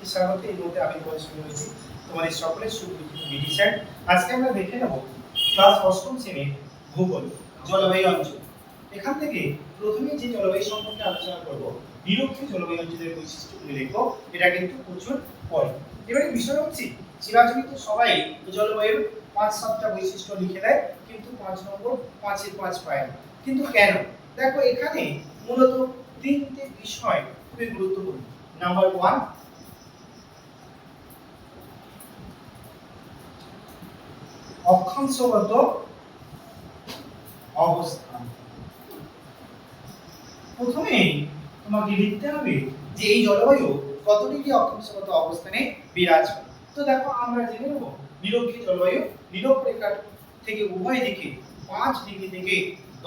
প্রীতি স্বাগত এই মুহূর্তে আমি তোমাদের রয়েছি। তোমাদের সকলের সুপরিচিত স্যার। আজকে আমরা দেখে নেব ক্লাস অষ্টম শ্রেণির ভূগোল, জলবায়ু অঞ্চল। এখান থেকে প্রথমে যে জলবায়ু সম্পর্কে আলোচনা করব নিরক্ষীয় জলবায়ু অঞ্চলের বৈশিষ্ট্যগুলি দেখব। এটা কিন্তু প্রচুর পরে। এবারে বিষয় হচ্ছে চিরাচরিত সবাই জলবায়ুর পাঁচ সাতটা বৈশিষ্ট্য লিখে দেয়, কিন্তু পাঁচ নম্বর পাঁচের পাঁচ পায় না। কিন্তু কেন? দেখো, এখানে মূলত তিনটে বিষয় খুবই গুরুত্বপূর্ণ। নাম্বার ওয়ান অক্ষাংশগত অবস্থান। প্রথমেই তোমাকে লিখতে হবে যে এই জলবায়ু কত ডিগ্রি অক্ষাংশগত অবস্থানে বিরাজ করে। তো দেখো, আমরা জেনে নেব নিরক্ষীয় জলবায়ু নিরক্ষরেখার থেকে উভয় দিকে পাঁচ ডিগ্রি থেকে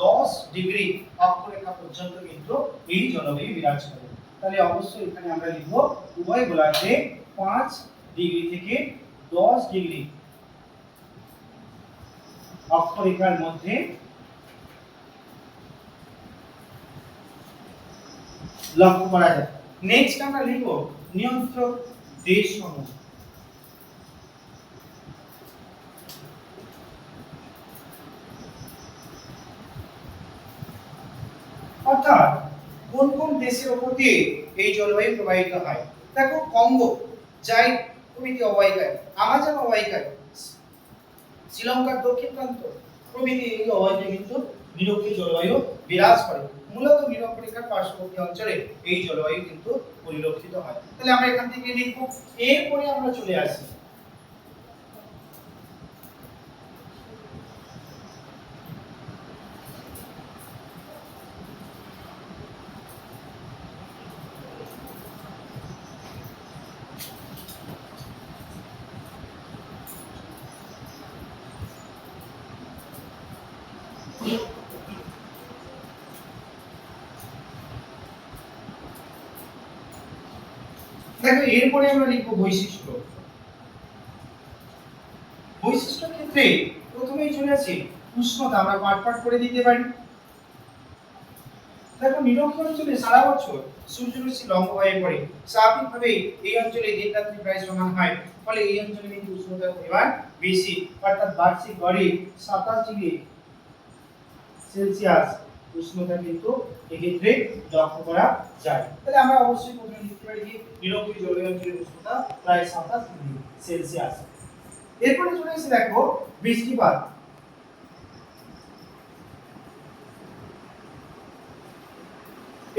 দশ ডিগ্রি অক্ষরেখা পর্যন্ত কিন্তু এই জলবায়ু বিরাজ করে। তাহলে অবশ্যই এখানে আমরা লিখব উভয় গোলার্ধে পাঁচ ডিগ্রি থেকে দশ ডিগ্রি অক্ষরেখার মধ্যে লক্ষ্য করা যায়। নেক্সট আমরা লিখব নিয়ন্ত্রক দেশ সমূহ। অর্থাৎ কোন কোন দেশের উপর দিয়ে এই জলবায়ু প্রবাহিত হয়? দেখো, কঙ্গো। যাই প্রভৃতি অববাহিকায়? আমাজন অববাহিকায়। শ্রীলঙ্কার দক্ষিণ প্রান্ত প্রভৃতি এই অববাহিকায় কিন্তু নিরক্ষীয় জলবায়ু বিরাজ করে। মূলত নিরক্ষরেখার পার্শ্ববর্তী অঞ্চলে এই জলবায়ু কিন্তু পরিলক্ষিত হয়। তাহলে আমরা এখান থেকে লিখব, এরপরে আমরা চলে আসি। দেখো, এরপরে আমরা লিখব বৈশিষ্ট্য। বৈশিষ্ট্য ক্ষেত্রে প্রথমেই চলে আসে উষ্ণতা, আমরা পাট পাট করে দিতে পারি। দেখো নিরক্ষীয় অঞ্চলে সারা বছর সূর্যরশ্মি লম্ব হয়ে পড়ে। স্বাভাবিকভাবেই এই অঞ্চলে দিন রাত্রি প্রায় সমান হয়। ফলে এই অঞ্চলে কিন্তু উষ্ণতার পরিমাণ বেশি। অর্থাৎ বার্ষিক গড়ে সাতাশ ডিগ্রি সেলসিয়াস। উষ্ণতা কিন্তু এক্ষেত্রে লক্ষ্য করা যায়। তাহলে আমরা অবশ্যই প্রথমে লিখতে পারি যে নিরক্ষীয় জলবায়ু অঞ্চলের উষ্ণতা প্রায় সাতাশ ডিগ্রি সেলসিয়াস। এরপরে চলে এসে দেখো বৃষ্টিপাত।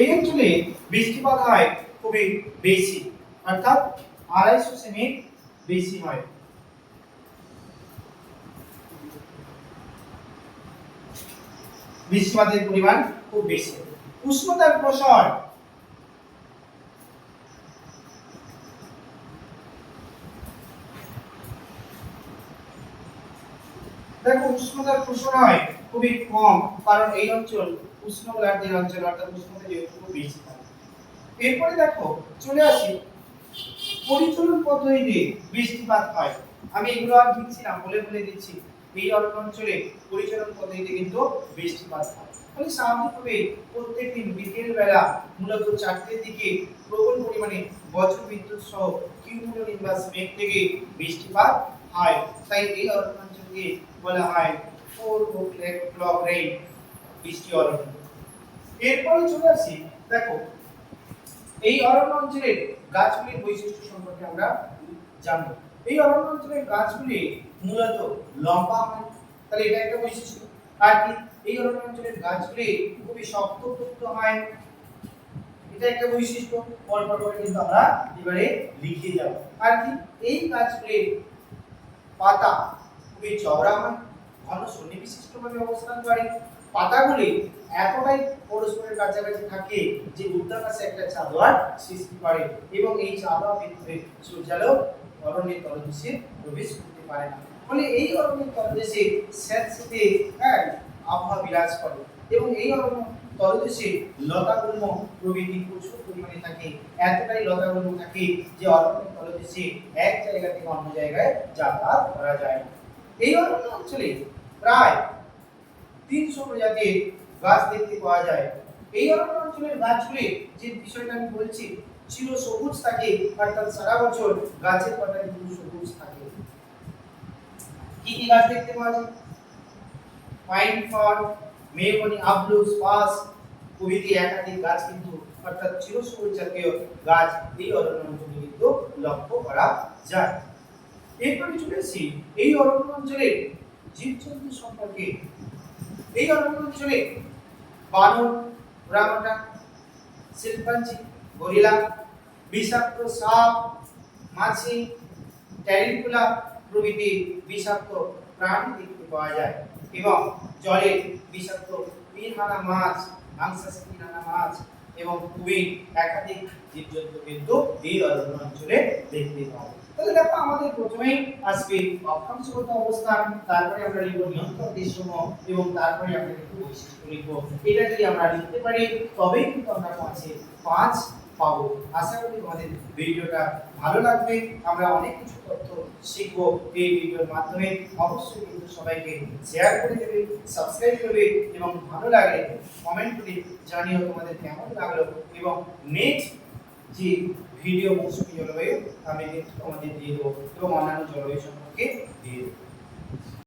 এই অঞ্চলে বৃষ্টিপাত হয় খুবই বেশি, অর্থাৎ আড়াইশো সেমি বেশি হয়। বৃষ্টিপাতের পরিমাণ খুব বেশি। উষ্ণতার প্রসার দেখো, উষ্ণতার প্রসার হয় খুবই কম, কারণ এই অঞ্চল, উষ্ণ গোলার্ধের অঞ্চল, অর্থাৎ উষ্ণতা যেহেতু খুব বেশি থাকে। এরপরে দেখো, চলে আসি। পরিচলন পদ্ধতিতে বৃষ্টিপাত হয়। আমি এগুলো আর দিচ্ছি না, বলে বলে দিচ্ছি। এই অঞ্চলে পরিচালন পদ্ধতিতে কিন্তু বৃষ্টিপাত হয় ফলে স্বাভাবিকভাবে প্রত্যেকদিন বিকেল বেলা মূলত চারটের দিকে প্রবল পরিমাণে বজ্র বিদ্যুৎ সহ কিউমুলোনিম্বাস মেঘ থেকে বৃষ্টিপাত হয়। তাই এই অরণ্য অঞ্চলকে বলা হয় ফোর ক্লক রেইন বৃষ্টি অরণ্য। এরপরে চলে আসি, দেখো, এই অরণ্য অঞ্চলের গাছগুলির বৈশিষ্ট্য সম্পর্কে আমরা জানব। এই অরণ্য অঞ্চলের গাছগুলি মূলত লম্বা হয়। তাহলে এটা একটা বৈশিষ্ট্য। আর কি? এই অরণ্য অঞ্চলের গাছগুলি খুবই শক্তপোক্ত হয়। এটা একটা বৈশিষ্ট্য। পর পর করে কিন্তু আমরা এবারে লিখে যাব। আর কি? এই গাছগুলির পাতা খুবই চওড়া হয়। ঘন সন্নিবিশিষ্টভাবে অবস্থান করে। পাতাগুলি এতটাই পরস্পরের কাছাকাছি থাকে যে উত্তাকাশে একটা চাদর সৃষ্টি করে। এবং এই চাদর ভিতরে সূর্যালো অরণ্যের তলদেশে প্রবেশ করতে পারে না। ফলে এই অরণ্যের তলদেশে স্যাঁতসেঁতে হ্যাঁ আবহাওয়া বিরাজ করে এবং এই অরণ্য তলদেশে লতাগুল্ম প্রভৃতি প্রচুর পরিমাণে থাকে। এতটাই লতাগুল্ম থাকে যে অরণ্যের তলদেশে এক জায়গা থেকে অন্য জায়গায় যাতায়াত করা যায়। এই অরণ্য অঞ্চলে প্রায় তিনশো প্রজাতির গাছ দেখতে পাওয়া যায়। এই অরণ্য অঞ্চলের গাছগুলি যে বিষয়টা আমি বলছি, চির সবুজ থাকে অর্থাৎ সারা বছর গাছের পাতা কিন্তু সবুজ থাকে। কি কি গাছ দেখতে পাওয়া যায়? পাইন ফার মেহগনি আবলু স্পাস প্রভৃতি একাধিক গাছ কিন্তু, অর্থাৎ চির সবুজ জাতীয় গাছ এই অরণ্য অঞ্চলে কিন্তু লক্ষ্য করা যায়। এরপরে চলে এসেছি এই অরণ্য অঞ্চলে জীবজন্তু সম্পর্কে। এই অরণ্য অঞ্চলে বানর ওরামাটা শিল্পাঞ্জি গরিলা বিষাক্ত সাপ মাছি ট্যারিকুলা প্রভৃতি বিষাক্ত প্রাণী দেখতে পাওয়া যায় এবং জলে বিষাক্ত পিনহানা মাছ মাংসাশীনানা মাছ এবং খুবই একাধিক জীবজন্তু কিন্তু এই অরণ্য অঞ্চলে দেখতে পাওয়া তাহলে দেখো, আমাদের প্রথমেই আসবে অক্ষাংশগত অবস্থান, তারপরে আমরা লিখব নিয়ন্ত্রণ দৃশ্যম এবং তারপরে আমরা কিন্তু বৈশিষ্ট্য লিখব। এটা যদি আমরা লিখতে পারি, তবেই কিন্তু আমরা পাঁচে পাঁচ পাবো। আশা করি তোমাদের ভিডিওটা ভালো লাগবে। আমরা অনেক কিছু তথ্য শিখব এই ভিডিওর মাধ্যমে। অবশ্যই কিন্তু সবাইকে শেয়ার করে দেবে সাবস্ক্রাইব করবে এবং ভালো লাগলে কমেন্ট করে জানিও তোমাদের কেমন লাগল এবং নেক্সট যে ভিডিও মৌসুমী জলবায়ু, আমি কিন্তু তোমাদের দিয়ে দেবো এবং অন্যান্য জলবায়ু সম্পর্কে দিয়ে দেবো।